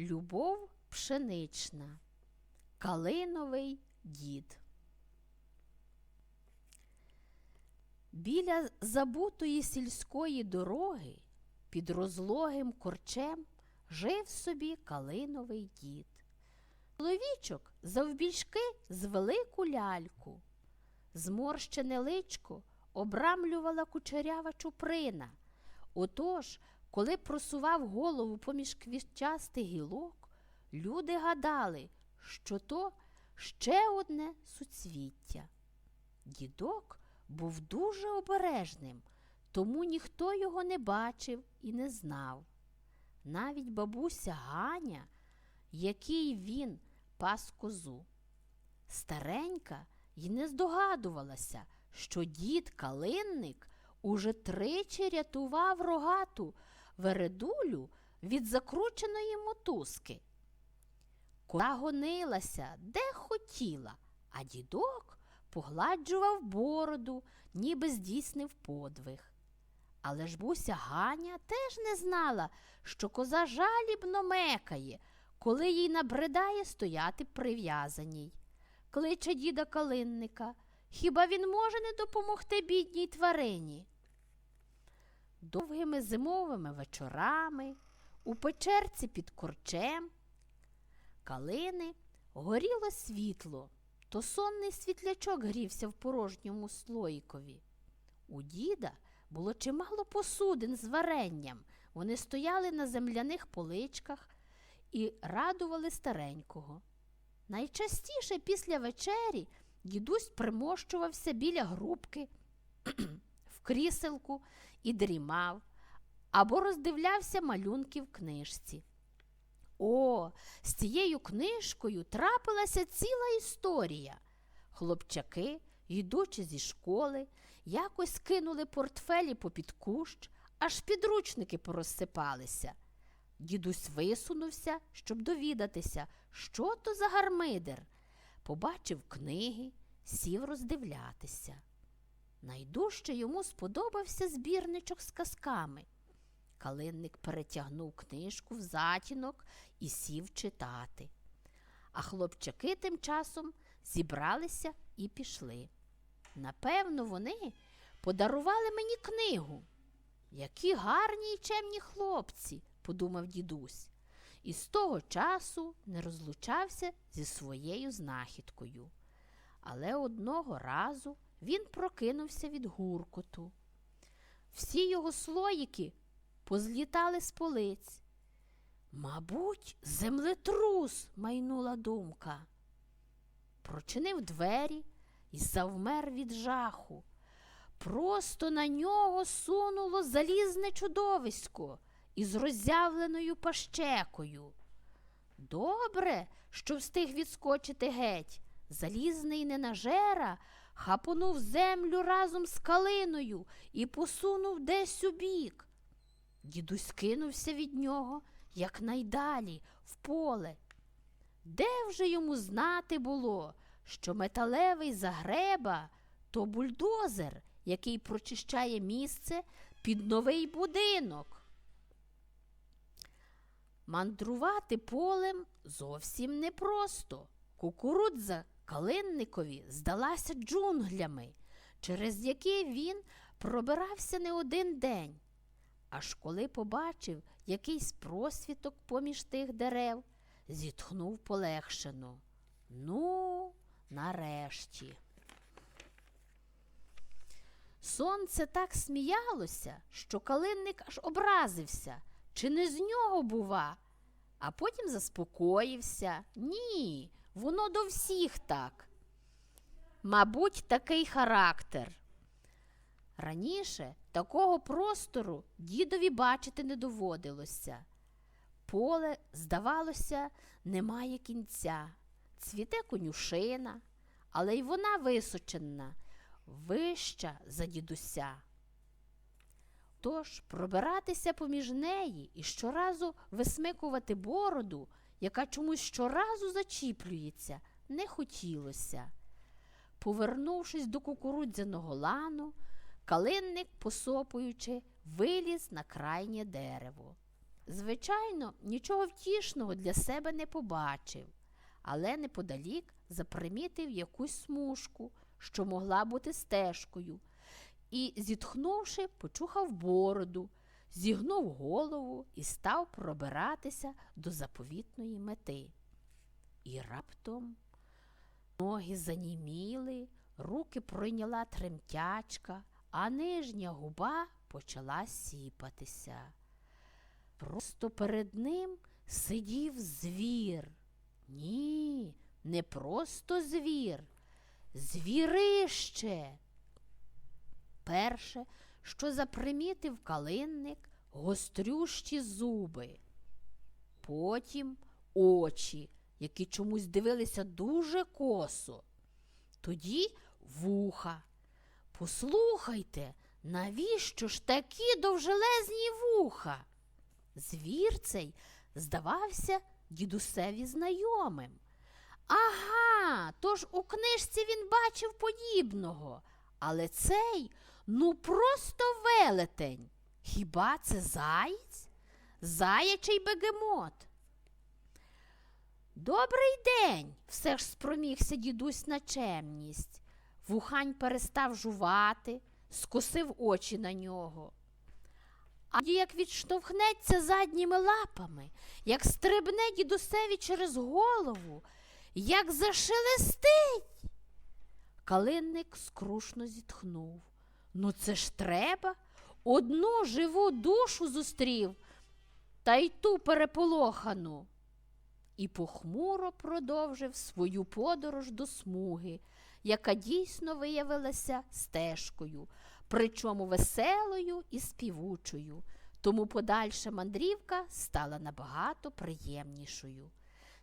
Любов пшенична. Калиновий дід. Біля забутої сільської дороги під розлогим корчем жив собі калиновий дід. Чоловічок завбільшки з велику ляльку. Зморщене личко обрамлювала кучерява чуприна. Отож, коли просував голову поміж квітчастих гілок, люди гадали, що то ще одне суцвіття. Дідок був дуже обережним, тому ніхто його не бачив і не знав. Навіть бабуся Ганя, який він пас козу. Старенька й не здогадувалася, що дід Калинник уже тричі рятував рогату вередулю від закрученої мотузки. Коза гонилася, де хотіла, а дідок погладжував бороду, ніби здійснив подвиг. Але ж буся Ганя теж не знала, що коза жалібно мекає, коли їй набридає стояти прив'язаній. Кличе діда Калинника. Хіба він може не допомогти бідній тварині? Довгими зимовими вечорами у печерці під корчем калини горіло світло, то сонний світлячок грівся в порожньому слоїкові. У діда було чимало посудин з варенням. Вони стояли на земляних поличках і радували старенького. Найчастіше після вечері дідусь примощувався біля грубки в кріселку і дрімав, або роздивлявся малюнки в книжці. О, з цією книжкою трапилася ціла історія. Хлопчаки, йдучи зі школи, якось кинули портфелі попід кущ, аж підручники порозсипалися. Дідусь висунувся, щоб довідатися, що то за гармидер. Побачив книги, сів роздивлятися. Найдужче йому сподобався збірничок з казками. Калинник перетягнув книжку в затінок і сів читати. А хлопчаки тим часом зібралися і пішли. Напевно, вони подарували мені книгу. Які гарні й чемні хлопці, подумав дідусь, і з того часу не розлучався зі своєю знахідкою. Але одного разу він прокинувся від гуркоту. Всі його слоїки позлітали з полиць. Мабуть, землетрус, майнула думка. Прочинив двері і завмер від жаху. Просто на нього сунуло залізне чудовисько із роззявленою пащекою. Добре, що встиг відскочити геть. Залізний ненажера хапонув землю разом з калиною і посунув десь у бік. Дідусь кинувся від нього якнайдалі, в поле. Де вже йому знати було, що металевий загреба то бульдозер, який прочищає місце під новий будинок. Мандрувати полем зовсім непросто. Кукурудза калинникові здалася джунглями, через які він пробирався не один день. Аж коли побачив якийсь просвіток поміж тих дерев, зітхнув полегшено. Ну, нарешті. Сонце так сміялося, що калинник аж образився, чи не з нього, бува, а потім заспокоївся. Ні, воно до всіх так. Мабуть, такий характер. Раніше такого простору дідові бачити не доводилося. Поле, здавалося, немає кінця. Цвіте конюшина, але й вона височена, вища за дідуся. Тож пробиратися поміж неї і щоразу висмикувати бороду, яка чомусь щоразу зачіплюється, не хотілося. Повернувшись до кукурудзяного лану, калинник, посопуючи, виліз на крайнє дерево. звичайно, нічого втішного для себе не побачив, але неподалік запримітив якусь смужку, що могла бути стежкою, і, зітхнувши, почухав бороду, зігнув голову і став пробиратися до заповітної мети. І раптом ноги заніміли, руки пройняла тремтячка, а нижня губа почала сіпатися. Просто перед ним сидів звір. Ні, не просто звір, звірище. Перше, що запримітив калинник, гострющі зуби, потім очі, які чомусь дивилися дуже косо, тоді вуха. Послухайте, навіщо ж такі довжелезні вуха? Звір цей здавався дідусеві знайомим. Ага, тож у книжці він бачив подібного, але цей ну просто велетень. Хіба це заєць? Заячий бегемот. Добрий день, все ж спромігся дідусь на чемність. Вухань перестав жувати, скосив очі на нього. А як відштовхнеться задніми лапами, як стрибне дідусеві через голову, як зашелестить. Калинник скрушно зітхнув. Ну це ж треба. Одну живу душу зустрів, та й ту переполохану. І похмуро продовжив свою подорож до смуги, яка дійсно виявилася стежкою, причому веселою і співучою, тому подальша мандрівка стала набагато приємнішою.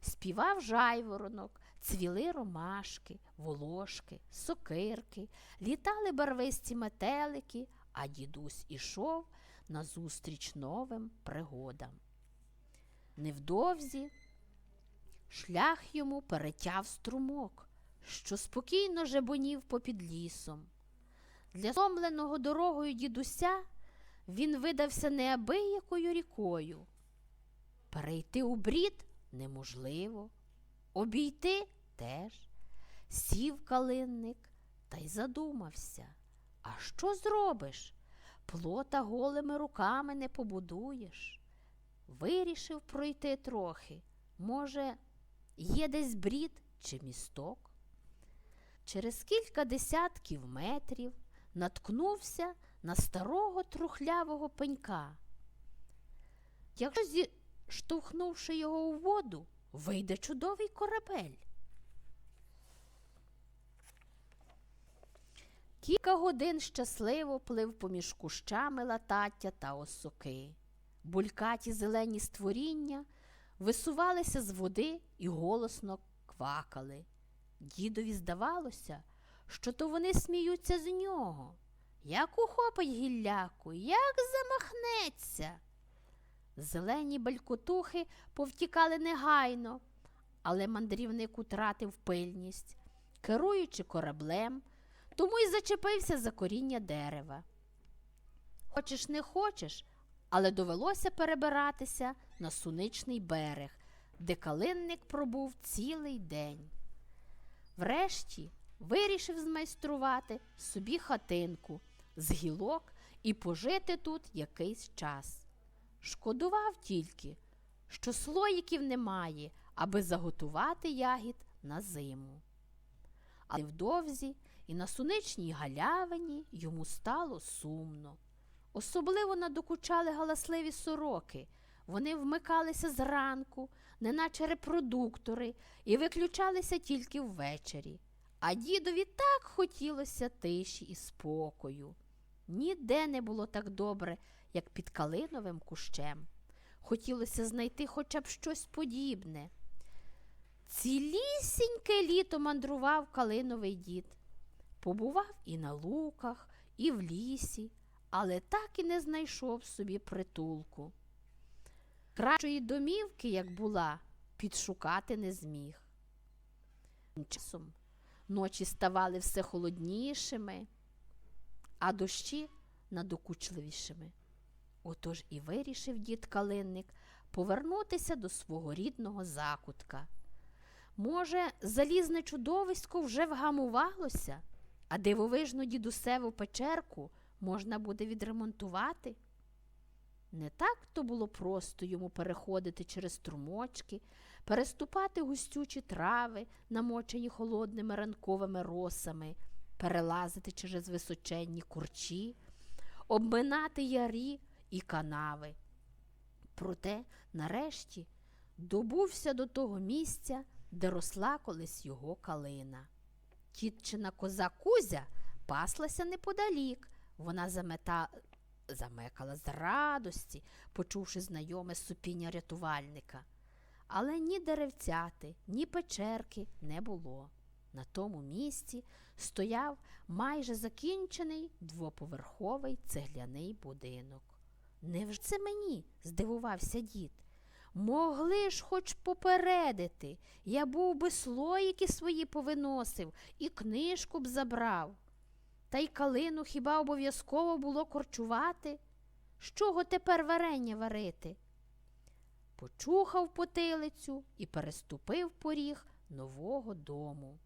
Співав жайворонок, цвіли ромашки, волошки, сокирки, літали барвисті метелики, а дідусь ішов назустріч новим пригодам. Невдовзі шлях йому перетяв струмок, що спокійно жебонів попід лісом. Для сомленого дорогою дідуся він видався неабиякою рікою. Перейти у брід неможливо, обійти теж. Сів калинник та й задумався. А що зробиш? Плота голими руками не побудуєш. Вирішив пройти трохи. Може, є десь брід чи місток? Через кілька десятків метрів наткнувся на старого трухлявого пенька. Якщо, зіштовхнувши його у воду, вийде чудовий корабель. Кілька годин щасливо плив поміж кущами латаття та осоки. Булькаті зелені створіння висувалися з води і голосно квакали. Дідові здавалося, що то вони сміються з нього. Як ухопить гілляку, як замахнеться. Зелені белькотухи повтікали негайно, але мандрівник утратив пильність, керуючи кораблем, тому й зачепився за коріння дерева. Хочеш, не хочеш, але довелося перебиратися на суничний берег, де калинник пробув цілий день. Врешті вирішив змайструвати собі хатинку з гілок і пожити тут якийсь час. Шкодував тільки, що слоїків немає, аби заготувати ягід на зиму. Але невдовзі і на суничній галявині йому стало сумно. Особливо надокучали галасливі сороки. Вони вмикалися зранку, неначе репродуктори, і виключалися тільки ввечері. А дідові так хотілося тиші і спокою. Ніде не було так добре, як під калиновим кущем. Хотілося знайти хоча б щось подібне. Цілісіньке літо мандрував калиновий дід. Побував і на луках, і в лісі, але так і не знайшов собі притулку. Кращої домівки, як була, підшукати не зміг. Тим Часом ночі ставали все холоднішими, а дощі надокучливішими. Отож і вирішив дід Калинник повернутися до свого рідного закутка. Може, залізне чудовисько вже вгамувалося, а дивовижну дідусеву печерку можна буде відремонтувати? Не так то було просто йому переходити через струмочки, переступати густючі трави, намочені холодними ранковими росами, перелазити через височенні курчі, обминати ярі і канави. Проте, нарешті, добувся до того місця, де росла колись його калина. Тітчина коза Кузя паслася неподалік. Вона замета... замекала з радості, почувши знайоме супіння рятувальника. Але ні деревцяти, ні печерки не було. На тому місці стояв майже закінчений двоповерховий цегляний будинок. Невже це мені? здивувався дід. Могли ж хоч попередити. Я був би слоїки свої повиносив і книжку б забрав. Та й калину хіба обов'язково було корчувати? З чого тепер варення варити? Почухав потилицю і переступив поріг нового дому.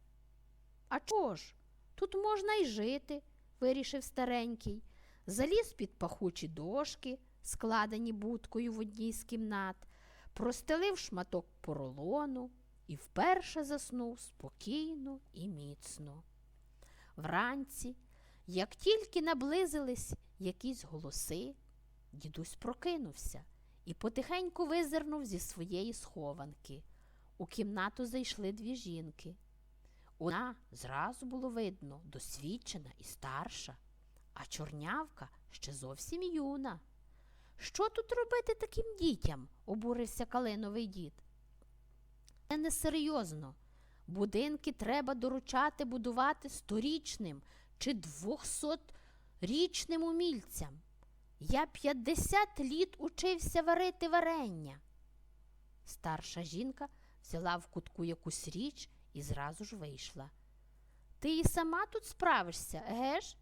А чого ж? Тут можна й жити, вирішив старенький. Заліз під пахучі дошки, складені будкою в одній з кімнат, простелив шматок поролону і вперше заснув спокійно і міцно. Вранці, як тільки наблизились якісь голоси, дідусь прокинувся і потихеньку визирнув зі своєї схованки. У кімнату зайшли дві жінки. Одна зразу було видно, досвідчена і старша, а чорнявка ще зовсім юна. Що тут робити таким дітям? обурився калиновий дід. Це несерйозно. Будинки треба доручати будувати сторічним чи двохсотрічним умільцям. Я п'ятдесят літ учився варити варення. Старша жінка взяла в кутку якусь річ і зразу ж вийшла. Ти і сама тут справишся, еге ж?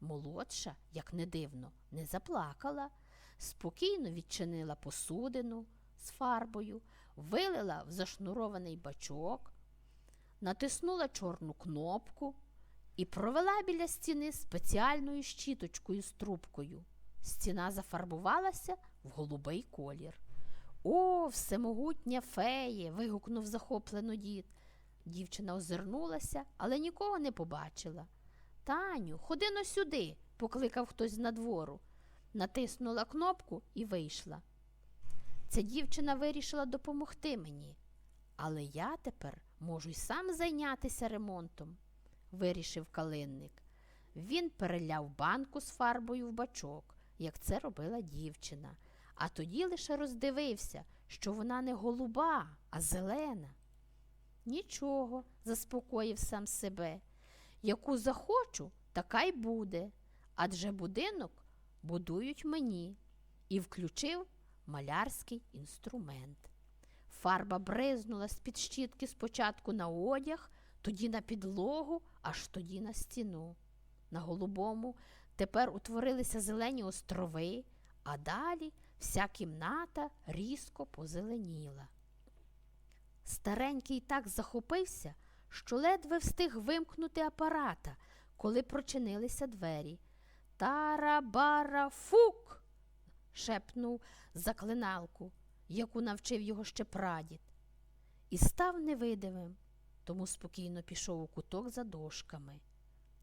Молодша, як не дивно, не заплакала, спокійно відчинила посудину з фарбою, вилила в зашнурований бачок, натиснула чорну кнопку і провела біля стіни спеціальною щіточкою з трубкою. Стіна зафарбувалася в голубий колір. О, всемогутня феє. вигукнув захоплено дід. Дівчина озирнулася, але нікого не побачила. Таню, ходи но сюди, покликав хтось з надвору. Натиснула кнопку і вийшла. Ця дівчина вирішила допомогти мені, але я тепер можу й сам зайнятися ремонтом, вирішив калинник. Він переляв банку з фарбою в бачок, як це робила дівчина, а тоді лише роздивився, що вона не голуба, а зелена. Нічого, заспокоїв сам себе. Яку захочу, така й буде, адже будинок будують мені, і включив малярський інструмент. Фарба бризнула з-під щітки спочатку на одяг, тоді на підлогу, аж тоді на стіну. На голубому тепер утворилися зелені острови, а далі вся кімната різко позеленіла. Старенький так захопився, що ледве встиг вимкнути апарата, коли прочинилися двері. Тарабарафук. шепнув заклиналку, яку навчив його ще прадід, і став невидимим, тому спокійно пішов у куток за дошками.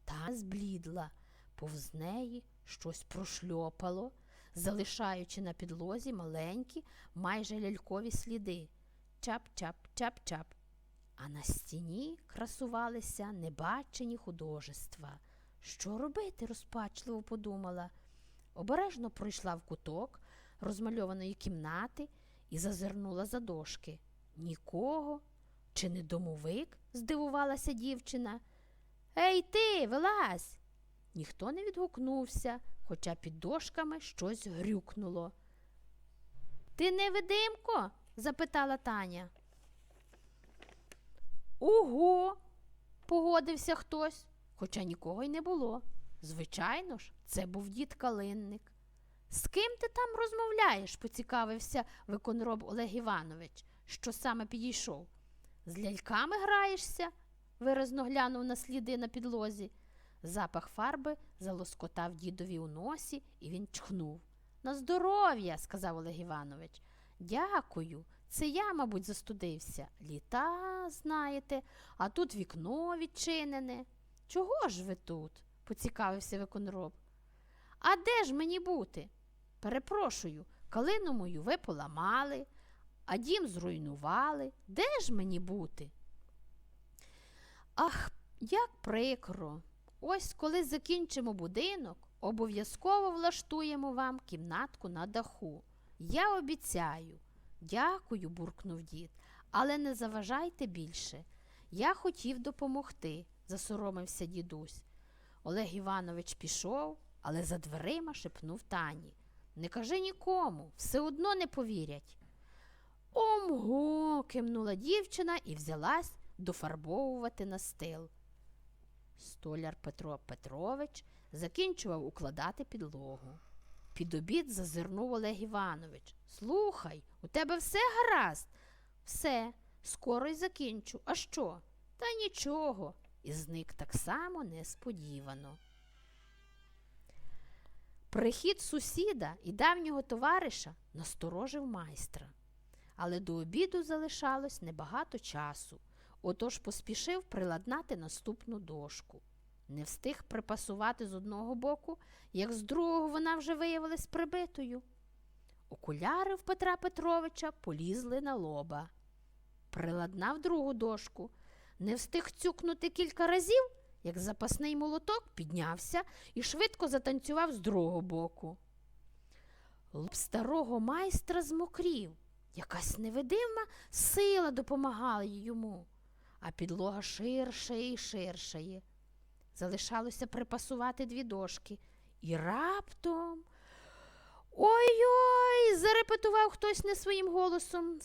Та зблідла, повз неї щось прошльопало, залишаючи на підлозі маленькі, майже лялькові сліди. Чап-чап, чап-чап. А на стіні красувалися небачені художества. Що робити? розпачливо подумала. Обережно пройшла в куток розмальованої кімнати і зазирнула за дошки. Нікого. Чи не домовик? здивувалася дівчина. Ей ти, вилазь. Ніхто не відгукнувся, хоча під дошками щось грюкнуло. Ти невидимко? запитала Таня. Ого, погодився хтось, хоча нікого й не було. Звичайно ж, це був дід Калинник. З ким ти там розмовляєш? поцікавився виконроб Олег Іванович, що саме підійшов. З ляльками граєшся? виразно глянув на сліди на підлозі. Запах фарби залоскотав дідові у носі, і він чхнув. На здоров'я, сказав Олег Іванович. Дякую. Це я, мабуть, застудився. Літа, знаєте, а тут вікно відчинене. Чого ж ви тут? поцікавився виконроб. А де ж мені бути? Перепрошую, калину мою ви поламали, а дім зруйнували. Де ж мені бути? Ах, як прикро. Ось коли закінчимо будинок, обов'язково влаштуємо вам кімнатку на даху. Я обіцяю. Дякую, буркнув дід, але не заважайте більше. Я хотів допомогти, засоромився дідусь. Олег Іванович пішов, але за дверима шепнув Тані. Не кажи нікому, все одно не повірять. Омго. кивнула дівчина і взялась дофарбовувати настил. Столяр Петро Петрович закінчував укладати підлогу. Під обід зазирнув Олег Іванович. Слухай, у тебе все гаразд? Все, скоро й закінчу. А що? Та нічого. І зник так само несподівано. Прихід сусіда і давнього товариша насторожив майстра. Але до обіду залишалось небагато часу, отож поспішив приладнати наступну дошку. Не встиг припасувати з одного боку, як з другого вона вже виявилась прибитою. Окуляри в Петра Петровича полізли на лоба. Приладнав другу дошку. Не встиг цюкнути кілька разів, як запасний молоток піднявся і швидко затанцював з другого боку. Лоб старого майстра змокрів. Якась невидима сила допомагала йому, а підлога ширшає і ширшає. Залишалося припасувати дві дошки. І раптом. Ой-ой! зарепетував хтось не своїм голосом.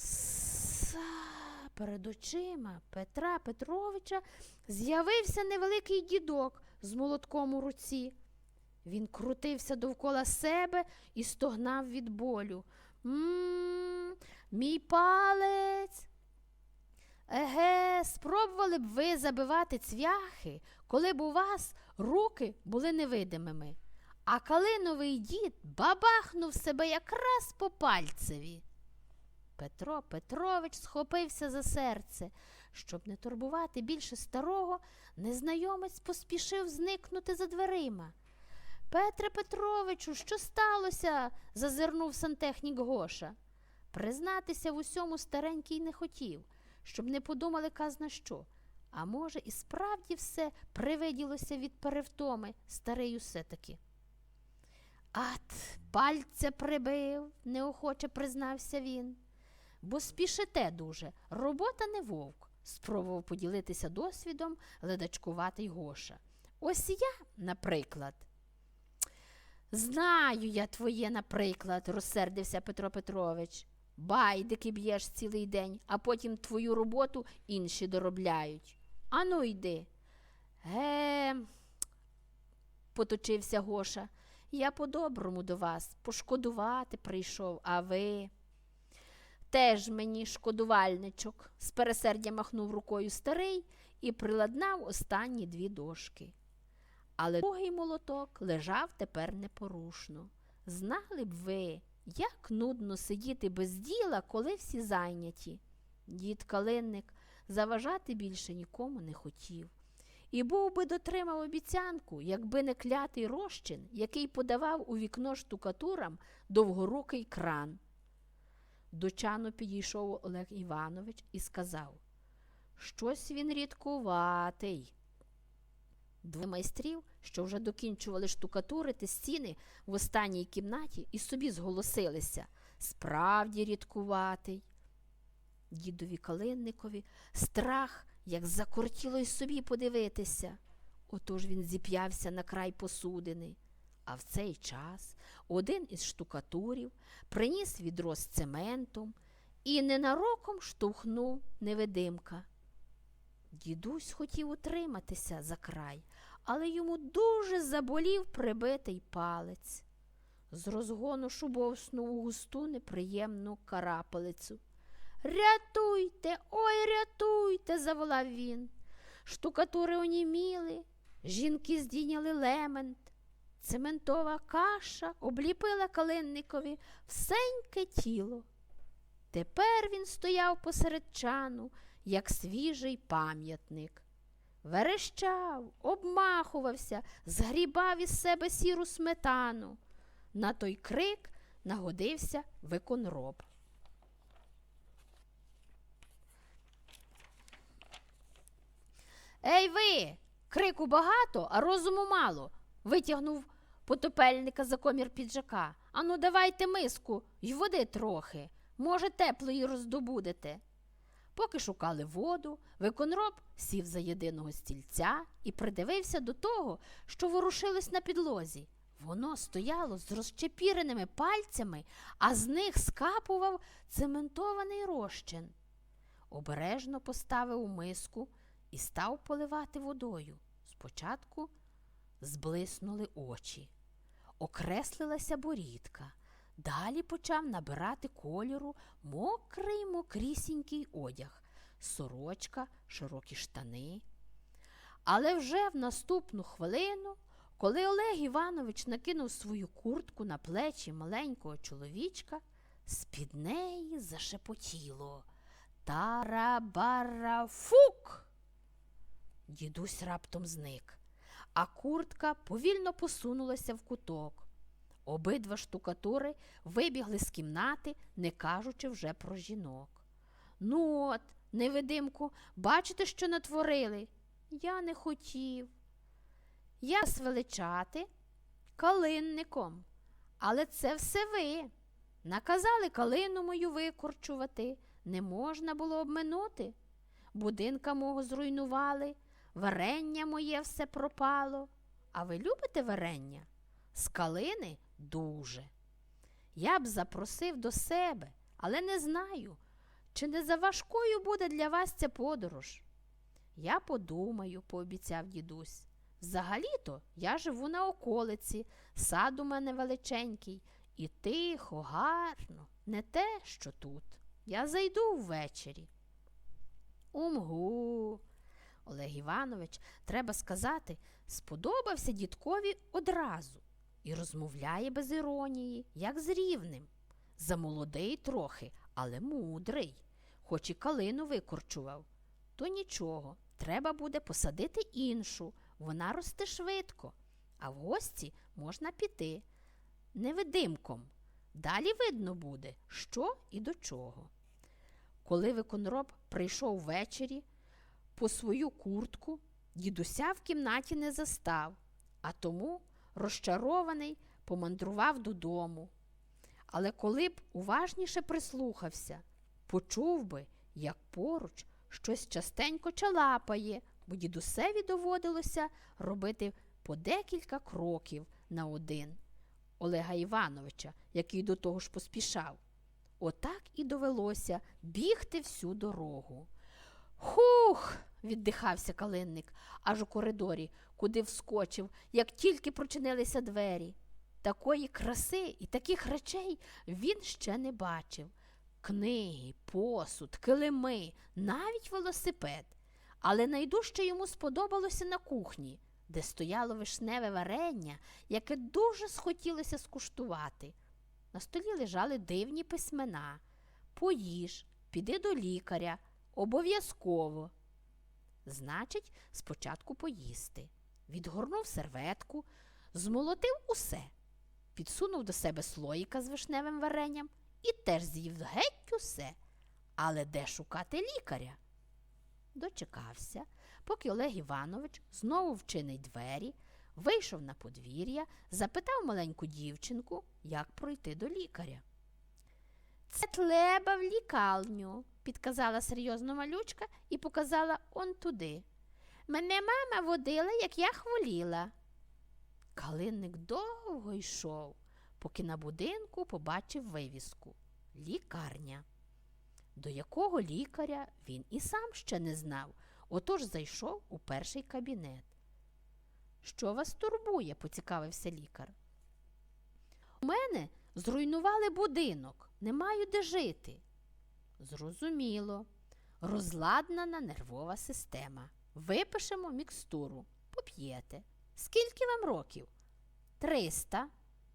Перед очима Петра Петровича з'явився невеликий дідок з молотком у руці. Він крутився довкола себе і стогнав від болю. М, мій палець. Еге, спробували б ви забивати цвяхи, коли б у вас руки були невидимими. А калиновий дід бабахнув себе якраз по пальцеві. Петро Петрович схопився за серце. Щоб не турбувати більше старого, незнайомець поспішив зникнути за дверима. Петре Петровичу, що сталося? зазирнув сантехнік Гоша. Признатися в усьому старенький не хотів, щоб не подумали казна що. А може, і справді все привиділося від перевтоми, старий усе таки. Ат, пальця прибив, неохоче признався він. Бо спішите дуже, робота не вовк, спробував поділитися досвідом ледачкуватий Гоша. Ось я, наприклад. Знаю я твоє, наприклад, розсердився Петро Петрович. Байдики б'єш цілий день, а потім твою роботу інші доробляють. Ану, йди. Ге, поточився Гоша. Я по-доброму до вас пошкодувати прийшов, а ви. Теж мені шкодувальничок, з пересердя махнув рукою старий і приладнав останні дві дошки. Але другий молоток лежав тепер непорушно. Знали б ви, як нудно сидіти без діла, коли всі зайняті. Дід Калинник заважати більше нікому не хотів. І був би дотримав обіцянку, якби не клятий розчин, який подавав у вікно штукатурам довгорукий кран. До чану підійшов Олег Іванович і сказав, щось він рідкуватий. Двоє майстрів, що вже докінчували штукатурити стіни в останній кімнаті, і собі зголосилися справді рідкуватий. Дідові Калинникові страх, як закортіло й собі подивитися. Отож він зіп'явся на край посудини. А в цей час один із штукатурів приніс відро з цементом і ненароком штовхнув невидимка. Дідусь хотів утриматися за край, але йому дуже заболів прибитий палець. з розгону шубовснув у густу неприємну карапелицю. Рятуйте, ой, рятуйте, заволав він. Штукатури оніміли, жінки здійняли лемент. Цементова каша обліпила калинникові всеньке тіло. Тепер він стояв посеред чану, як свіжий пам'ятник. Верещав, обмахувався, згрібав із себе сіру сметану. На той крик нагодився виконроб. Ей ви! Крику багато, а розуму мало. Витягнув потопельника за комір піджака. Ану, давайте миску й води трохи. Може, теплої роздобудете. Поки шукали воду, виконроб сів за єдиного стільця і придивився до того, що ворушилось на підлозі. Воно стояло з розчепіреними пальцями, а з них скапував цементований розчин. Обережно поставив у миску і став поливати водою. Спочатку зблиснули очі, окреслилася борідка. Далі почав набирати кольору мокрий мокрісінький одяг, сорочка, широкі штани. Але вже в наступну хвилину, коли Олег Іванович накинув свою куртку на плечі маленького чоловічка, з-під неї зашепотіло Тарабарафук. Дідусь раптом зник, а куртка повільно посунулася в куток. Обидва штукатури вибігли з кімнати, не кажучи вже про жінок. Ну от, невидимку, бачите, що натворили? Я не хотів. Я свеличати калинником. Але це все ви. Наказали калину мою викорчувати. Не можна було обминути. Будинка мого зруйнували, варення моє все пропало. А ви любите варення? З калини дуже. Я б запросив до себе, але не знаю, чи не заважкою буде для вас ця подорож. Я подумаю, пообіцяв дідусь. Взагалі-то я живу на околиці, сад у мене величенький, і тихо, гарно, не те, що тут. Я зайду ввечері. Умгу. Олег Іванович, треба сказати, сподобався дідкові одразу і розмовляє без іронії, як з рівним. Замолодий трохи, але мудрий, хоч і калину викорчував. То нічого, треба буде посадити іншу, вона росте швидко, а в гості можна піти невидимком. Далі видно буде, що і до чого. Коли виконроб прийшов ввечері по свою куртку, дідуся в кімнаті не застав, а тому, розчарований, помандрував додому. Але коли б уважніше прислухався, почув би, як поруч щось частенько чалапає, бо дідусеві доводилося робити по декілька кроків на один Олега Івановича, який до того ж поспішав. Отак і довелося бігти всю дорогу. Хух. Віддихався калинник, аж у коридорі, куди вскочив, як тільки прочинилися двері. Такої краси і таких речей він ще не бачив. Книги, посуд, килими, навіть велосипед. Але найдужче йому сподобалося на кухні, де стояло вишневе варення, яке дуже схотілося скуштувати. На столі лежали дивні письмена. Поїж, піди до лікаря, обов'язково. Значить, спочатку поїсти. Відгорнув серветку, змолотив усе, підсунув до себе слоїка з вишневим варенням і теж з'їв геть усе. Але де шукати лікаря? Дочекався, поки Олег Іванович знову вчинить двері, вийшов на подвір'я, запитав маленьку дівчинку, як пройти до лікаря. Це треба в лікарню, підказала серйозно малючка і показала он туди. Мене мама водила, як я хворіла. Калинник довго йшов, поки на будинку побачив вивіску лікарня. До якого лікаря він і сам ще не знав, отож зайшов у перший кабінет. Що вас турбує? поцікавився лікар. У мене зруйнували будинок, не маю де жити. Зрозуміло. Розладнана нервова система. Випишемо мікстуру. Поп'єте. Скільки вам років? Триста.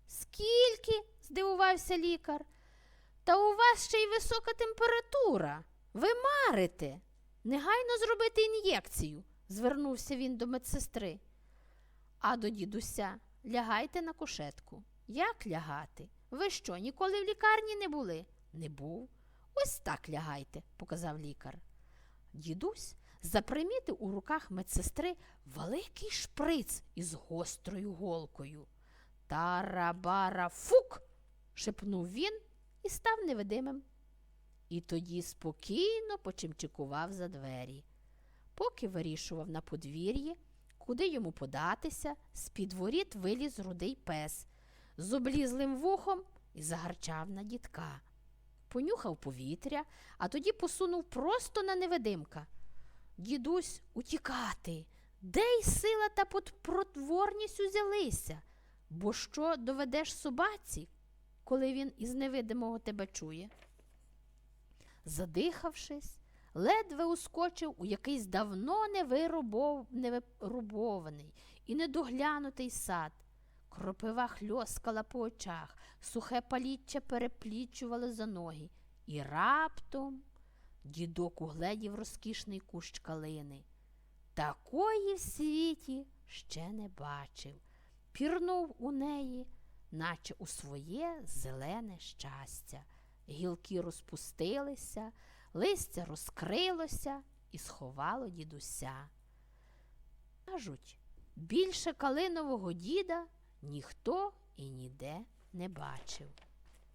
Скільки? здивувався лікар. Та у вас ще й висока температура. Ви марите. Негайно зробити ін'єкцію, звернувся він до медсестри. А до дідуся лягайте на кушетку. Як лягати? Ви що, ніколи в лікарні не були? Не був. Ось так лягайте, показав лікар. Дідусь запримітив у руках медсестри великий шприц із гострою голкою. Тарабара фук. шепнув він і став невидимим. І тоді спокійно почимчикував за двері. Поки вирішував на подвір'ї, куди йому податися, з-під воріт виліз рудий пес з облізлим вухом і загарчав на дідка. Понюхав повітря, а тоді посунув просто на невидимка. Дідусь, утікати, де й сила та потворність узялися? Бо що доведеш собаці, коли він із невидимого тебе чує? Задихавшись, ледве ускочив у якийсь давно невирубований і недоглянутий сад. Кропива хльоскала по очах, сухе паліччя переплічувало за ноги. І раптом дідок угледів розкішний кущ калини. Такої в світі ще не бачив. Пірнув у неї, наче у своє зелене щастя. Гілки розпустилися, листя розкрилося і сховало дідуся. Кажуть, більше калинового діда ніхто і ніде не бачив.